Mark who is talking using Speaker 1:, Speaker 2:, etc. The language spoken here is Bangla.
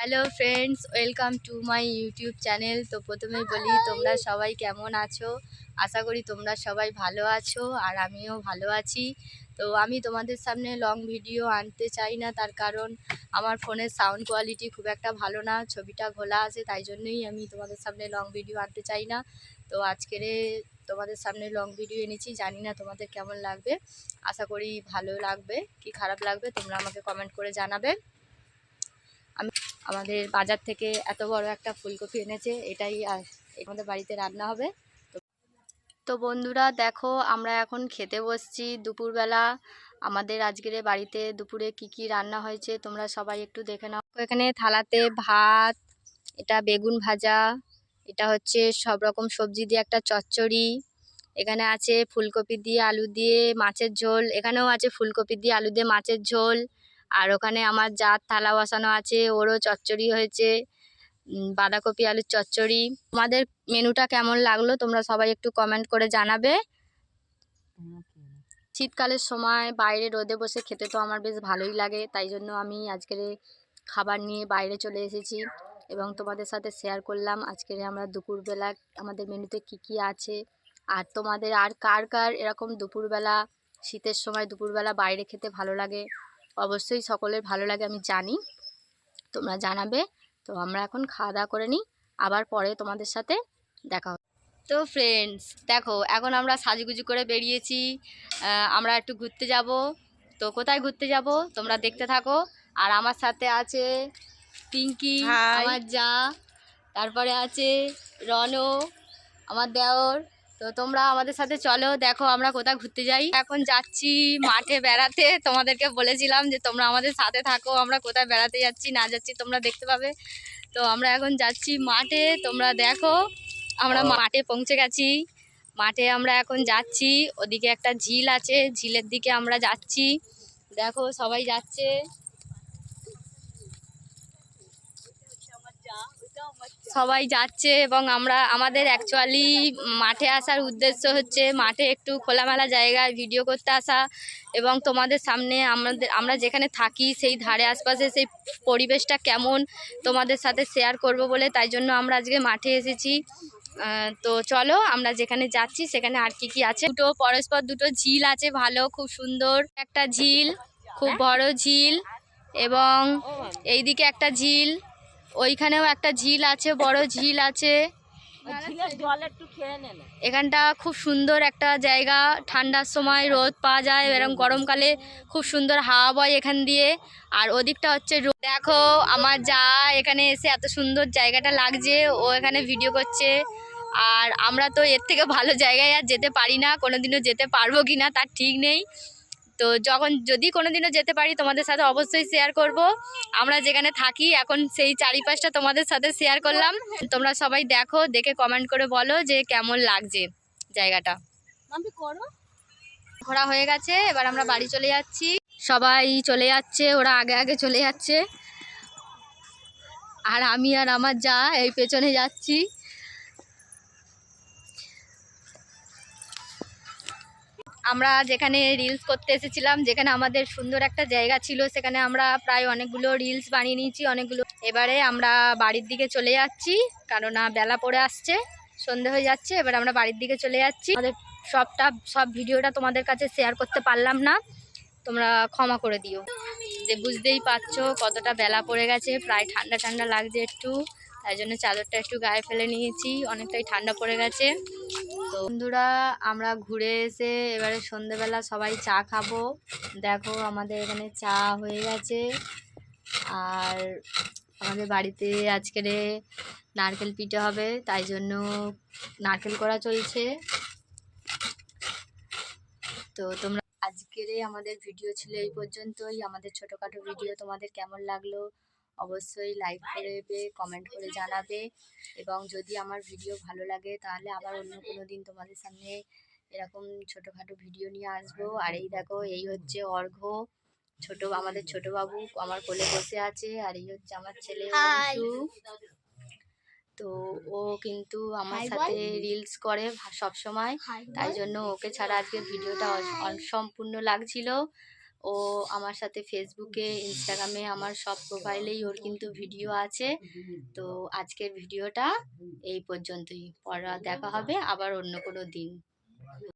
Speaker 1: Hello friends welcome to my YouTube channel তো প্রথমেই বলি তোমরা সবাই কেমন আছো? আশা করি তোমরা সবাই ভালো আছো আর আমিও ভালো আছি। তো আমি তোমাদের সামনে লং ভিডিও আনতে চাই না তার কারণ আমার ফোনের সাউন্ড কোয়ালিটি খুব একটা ভালো না ছবিটা ঘোলা আছে তাই জন্যই আমি তোমাদের সামনে লং ভিডিও আনতে চাই না। তো আজকের তোমাদের সামনে লং ভিডিও এনেছি জানি না তোমাদের কেমন লাগবে। আশা করি ভালো লাগবে কি খারাপ লাগবে তোমরা আমাকে কমেন্ট করে জানাবে। আমাদের বাজার থেকে এত বড় একটা ফুলকপি এনেছে, এটাই আমাদের বাড়িতে রান্না হবে। তো বন্ধুরা দেখো, আমরা এখন খেতে বসছি দুপুরবেলা। আমাদের আজকের বাড়িতে দুপুরে কি কি রান্না হয়েছে তোমরা সবাই একটু দেখে নাও। এখানে থালাতে ভাত, এটা বেগুন ভাজা, এটা হচ্ছে সব রকম সবজি দিয়ে একটা চচ্চড়ি, এখানে আছে ফুলকপি দিয়ে আলু দিয়ে মাছের ঝোল, এখানেও আছে ফুলকপি দিয়ে আলু দিয়ে মাছের ঝোল। আর ওখানে আমার যার থালা বসানো আছে, ওরও চচ্চড়ি হয়েছে বাঁধাকপি, আলুর চচ্চড়ি। তোমাদের মেনুটা কেমন লাগল তোমরা সবাই একটু কমেন্ট করে জানাবে। শীতকালের সময় বাইরে রোদে বসে খেতে তো আমার বেশ ভালোই লাগে, তাই জন্য আমি আজকের খাবার নিয়ে বাইরে চলে এসেছি এবং তোমাদের সাথে শেয়ার করলাম আজকের আমরা দুপুরবেলা আমাদের মেনুতে কি কি আছে, আর তোমাদের আর কার কার এরকম দুপুরবেলা, শীতের সময় দুপুরবেলা বাইরে খেতে ভালো লাগে। অবশ্যই সকলের ভালো লাগে আমি জানি। তোমরা জানাবে। তো আমরা এখন খাওয়া দাওয়া করে নিই। আবার পরে তোমাদের সাথে দেখা হবে। তো ফ্রেন্ডস দেখো এখন আমরা সাজুগুজু করে বেরিয়েছি। আমরা একটু ঘুরতে যাব। তো কোথায় ঘুরতে যাব? তোমরা দেখতে থাকো। আর আমার সাথে আছে পিঙ্কি আমার যা। তারপরে আছে রনো আমার দেওর। তো তোমরা আমাদের সাথে চলো দেখো আমরা কোথায় ঘুরতে যাই। এখন যাচ্ছি মাঠে বেড়াতে। তোমাদেরকে বলেছিলাম যে তোমরা আমাদের সাথে থাকো আমরা কোথায় বেড়াতে যাচ্ছি না যাচ্ছি তোমরা দেখতে পাবে। তো আমরা এখন যাচ্ছি মাঠে তোমরা দেখো আমরা মাঠে পৌঁছে গেছি। মাঠে আমরা এখন যাচ্ছি ওদিকে একটা ঝিল আছে ঝিলের দিকে আমরা যাচ্ছি। দেখো সবাই যাচ্ছে। সবাই যাচ্ছে এবং আমরা, আমাদের অ্যাকচুয়ালি মাঠে আসার উদ্দেশ্য হচ্ছে মাঠে একটু খোলামেলা জায়গায় ভিডিও করতে আসা এবং তোমাদের সামনে আমাদের, আমরা যেখানে থাকি সেই ধারে আশপাশে সেই পরিবেশটা কেমন তোমাদের সাথে শেয়ার করব বলে তাই জন্য আমরা আজকে মাঠে এসেছি। তো চলো আমরা যেখানে যাচ্ছি সেখানে আর কি কি আছে? দুটো পরস্পর, দুটো ঝিল আছে ভালো, খুব সুন্দর। একটা ঝিল, খুব বড় ঝিল এবং এইদিকে একটা ঝিল। ওইখানেও একটা ঝিল আছে বড় ঝিল আছে। এখানটা খুব সুন্দর একটা জায়গা ঠান্ডার সময় রোদ পাওয়া যায় এরকম গরমকালে খুব সুন্দর হাওয়া বয় এখান দিয়ে। আর ওদিকটা হচ্ছে দেখো আমার যা এখানে এসে এত সুন্দর জায়গাটা লাগছে ও এখানে ভিডিও করছে। আর আমরা তো এর থেকে ভালো জায়গায় আর যেতে পারি না কোনোদিনও যেতে পারব কি না তার ঠিক নেই। তো যখন যদি কোনোদিনও যেতে পারি তোমাদের সাথে অবশ্যই শেয়ার করব। আমরা যেখানে থাকি এখন সেই চারিপাশটা তোমাদের সাথে শেয়ার করলাম। তোমরা সবাই দেখো দেখে কমেন্ট করে বলো যে কেমন লাগছে জায়গাটা। ঘোরা হয়ে গেছে এবার আমরা বাড়ি চলে যাচ্ছি। সবাই চলে যাচ্ছে ওরা আগে আগে চলে যাচ্ছে। আর আমি আর আমার যা এই পেছনে যাচ্ছি। আমরা যেখানে রিলস করতে এসেছিলাম, যেখানে আমাদের সুন্দর একটা জায়গা ছিল, সেখানে আমরা প্রায় অনেকগুলো রিলস বানিয়ে নিয়েছি, অনেকগুলো। এবারে আমরা বাড়ির দিকে চলে যাচ্ছি, কারণ বেলা পড়ে আসছে, সন্ধে হয়ে যাচ্ছে, এবার আমরা বাড়ির দিকে চলে যাচ্ছি। আমাদের সবটা, সব ভিডিওটা তোমাদের কাছে শেয়ার করতে পারলাম না, তোমরা ক্ষমা করে দিও। যে বুঝতেই পারছ কতটা বেলা পড়ে গেছে, প্রায় ঠান্ডা ঠান্ডা লাগছে একটু। তাই জন্য চাদরটা একটু গায়ে ফেলে নিয়েছি, অনেকটাই ঠান্ডা পড়ে গেছে। তো বন্ধুরা, আমরা ঘুরে এসে এবারে সন্ধেবেলা সবাই চা খাব। দেখো আমাদের এখানে চা হয়ে গেছে। আর আমাদের বাড়িতে আজকের নারকেল পিঠে হবে, তাই জন্য নারকেল করা চলছে। তো তোমরা আজকের আমাদের ভিডিও ছিল এই পর্যন্তই। আমাদের ছোটোখাটো ভিডিও তোমাদের কেমন লাগল? অবশ্যই লাইক করে কমেন্ট করে জানাবে এবং যদি আমার ভিডিও ভালো লাগে তাহলে আবার অন্য কোনো দিন তোমাদের সামনে এরকম ছোটোখাটো ভিডিও নিয়ে আসব। আর এই দেখো এই হচ্ছে অর্ঘ্য। ছোট আমাদের ছোট বাবু আমার কোলে বসে আছে আর এই হচ্ছে আমার ছেলে তো ও কিন্তু আমার সাথে রিলস করে সব সময় তাই জন্য ওকে ছাড়া আজকে ভিডিওটা অস- অসম্পূর্ণ লাগছিল। ও আমার সাথে ফেসবুকে ইনস্টাগ্রামে আমার সব প্রোফাইলেই ওর কিন্তু ভিডিও আছে। তো আজকের ভিডিওটা এই পর্যন্তই। পরে দেখা হবে, আবার অন্য কোনো দিন।